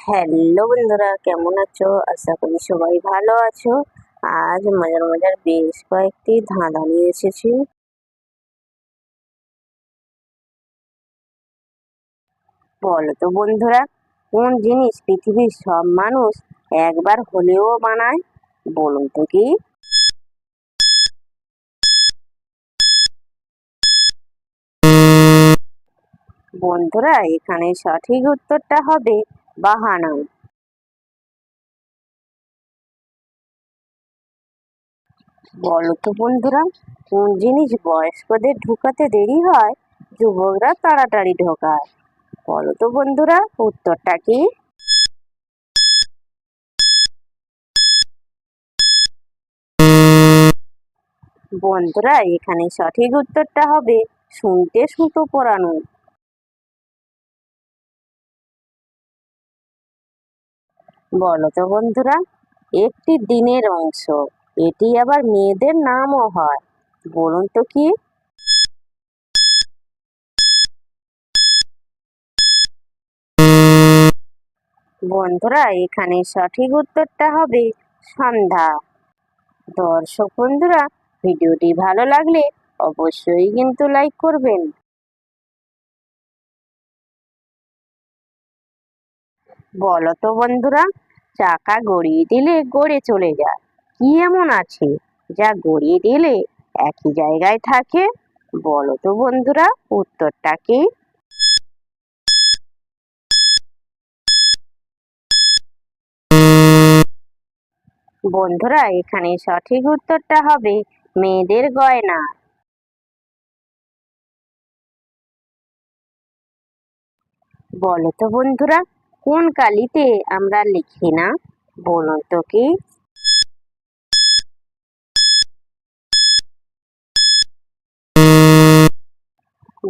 Hello বন্ধুরা, কেমন আছো? আশা করি সবাই ভালো আছো। আজ মজার মজার বেশ কয়েকটি ধাঁধা নিয়ে এসেছি। বলো তো বন্ধুরা, কোন জিনিস পৃথিবীর সব মানুষ একবার হলেও বানায় বলুন তো কি? বন্ধুরা, এখানে সঠিক উত্তরটা হবে বাহানা। বলো তো বন্ধুরা, কোন জিনিস বয়স্কদের ঢুকাতে দেরি হয়, যুবকরা তাড়াতাড়ি ঢোকায়। বলো তো বন্ধুরা, উত্তরটা কি? বন্ধুরা, এখানে সঠিক উত্তরটা হবে, শুনতে সুতো পরানো। বলো তো বন্ধুরা, একটি দিনের অংশ, এটি আবার মেয়েদের নামও হয়, বলুন তো কি? বন্ধুরা, এখানে সঠিক উত্তরটা হবে সন্ধ্যা। দর্শক বন্ধুরা, ভিডিওটি ভালো লাগলে অবশ্যই কিন্তু লাইক করবেন। বলো তো বন্ধুরা, চাকা গড়িয়ে দিলে গড়ে চলে যায়। কি এমন আছে যা গড়িয়ে দিলে একই জায়গায় থাকে? বলো তো বন্ধুরা, উত্তরটা কি? বন্ধুরা, এখানে সঠিক উত্তরটা হবে মেয়েদের গয়না। বলো তো বন্ধুরা কোন কালিতে আমরা লিখি না? বলুন তো কি?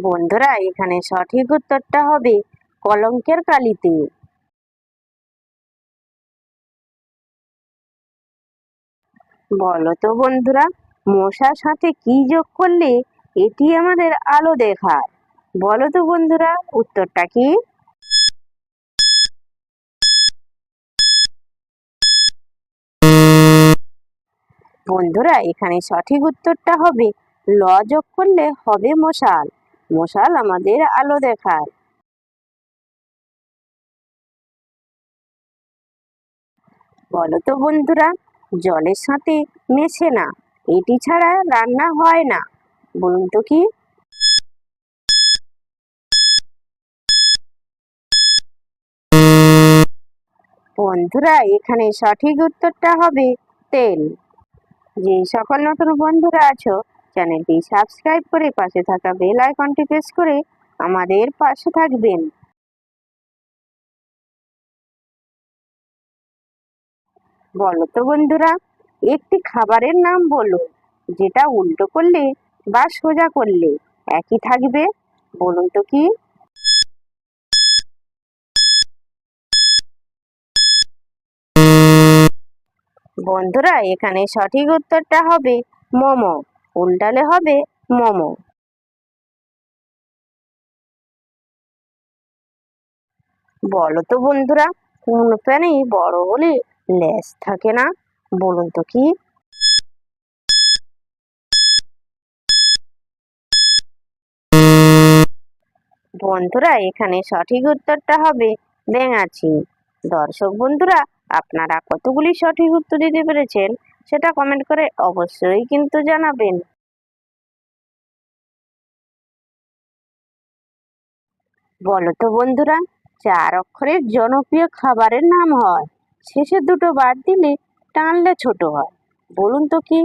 বন্ধুরা, এখানে সঠিক উত্তরটা হবে কলঙ্কের কালিতে। বলো তো বন্ধুরা মশার সাথে কি যোগ করলে এটি আমাদের আলো দেখায়? বলো তো বন্ধুরা, উত্তরটা কি? বন্ধুরা, এখানে সঠিক উত্তরটা হবে, ল যোগ করলে হবে মশাল। মশাল আমাদের আলো দেখায়। বলো তো বন্ধুরা, জলের সাথে মেশে না, এটি ছাড়া রান্না হয় না, বলুন তো কি? বন্ধুরা, এখানে সঠিক উত্তরটা হবে তেল। যে সকল নতুন বন্ধুরা আছো, চ্যানেলটি সাবস্ক্রাইব করে পাশে থাকা বেল আইকনটি প্রেস করে আমাদের পাশে থাকবেন। বলো তো বন্ধুরা, একটি খাবারের নাম বলো, যেটা উল্টো করলে বা সোজা করলে একই থাকবে? বলুন তো কি? বন্ধুরা, এখানে সঠিক উত্তরটা হবে মোমো। উল্টালে হবে মোমো। বলো তো বন্ধুরা, কোন প্রাণী বড় হলে লেজ থাকে না? বলুন তো কি? বন্ধুরা, এখানে সঠিক উত্তরটা হবে ব্যাঙাচি দর্শক বন্ধুরা আপনারা কতগুলি সঠিক উত্তর দিতে পেরেছেন সেটা কমেন্ট করে অবশ্যই কিন্তু জানাবেন। বলো তো বন্ধুরা, চার অক্ষরের জনপ্রিয় খাবারের নাম হয়। শেষে দুটো বাদ দিলে টানলে ছোট হয়। বলুন তো কি?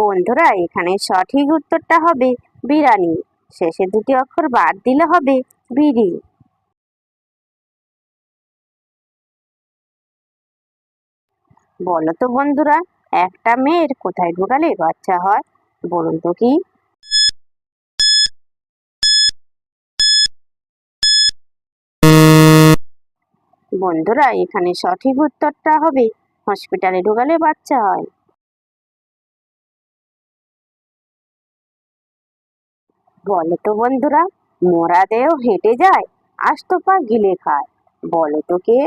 বন্ধুরা, এখানে সঠিক উত্তরটা হবে বিরিয়ানি। শেষে দুটি অক্ষর বাদ দিলে হবে বিড়ি বলো তো বন্ধুরা, একটা মেয়ের কোথায় ঢোকালে বাচ্চা হয়? বলুন তো কি? বন্ধুরা, এখানে সঠিক উত্তরটা হবে হসপিটালে ঢোকালে বাচ্চা হয়। বলো তো বন্ধুরা মোরা দেহ হেঁটে যায় আস্ত পা গিলে খায়। বলো তো কে?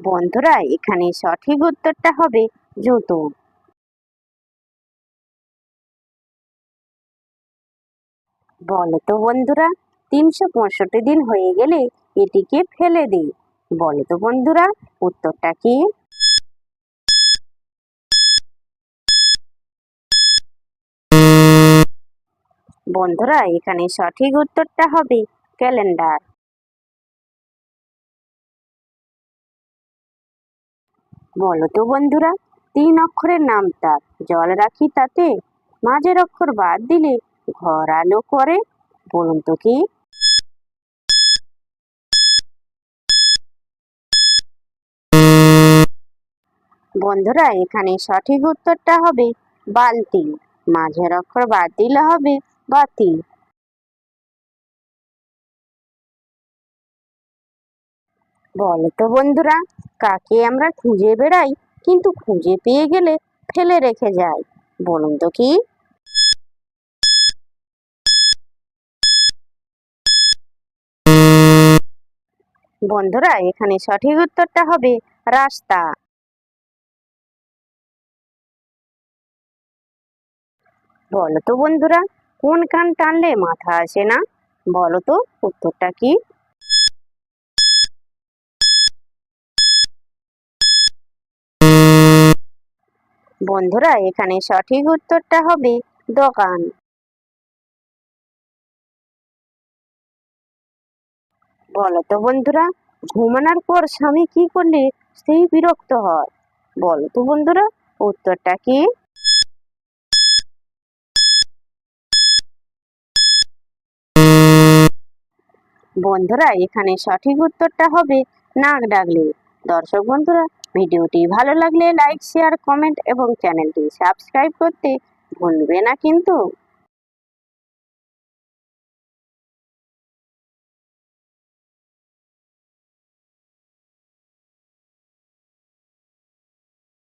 বন্ধুরা, এখানে সঠিক উত্তরটা হবে জুতো। বলো তো বন্ধুরা, তিনশো পঁয়ষট্টি দিন হয়ে গেলে এটিকে ফেলে দিই বলো তো বন্ধুরা, উত্তরটা কি? বন্ধুরা এখানে সঠিক উত্তরটা হবে ক্যালেন্ডার। বলো তো বন্ধুরা, তিন অক্ষরের নাম তার। জল রাখি তাতে, মাঝের অক্ষর বাদ দিলে ঘর আলো করে, বলুন তো কি? বন্ধুরা এখানে সঠিক উত্তরটা হবে বালতি। মাঝের অক্ষর বাদ দিলে হবে বাতি। বলো তো বন্ধুরা, কাকে আমরা খুঁজে বেড়াই, কিন্তু খুঁজে পেয়ে গেলে ফেলে রেখে যাই বলুন তো কি? বন্ধুরা, এখানে সঠিক উত্তরটা হবে রাস্তা। বলো তো বন্ধুরা কোন কান টানলে মাথা আসে না? বলো তো, উত্তরটা কি? বন্ধুরা, এখানে সঠিক উত্তরটা হবে দোকান। বলো তো বন্ধুরা, ঘুমানোর পর স্বামী কি করলে সেই বিরক্ত হয়? বলো তো বন্ধুরা, উত্তরটা কি? বন্ধুরা, এখানে সঠিক উত্তরটা হবে নাক ডাকলে দর্শক বন্ধুরা, ভিডিওটি ভালো লাগলে লাইক শেয়ার কমেন্ট এবং চ্যানেলটি সাবস্ক্রাইব করতে ভুলবে না কিন্তু।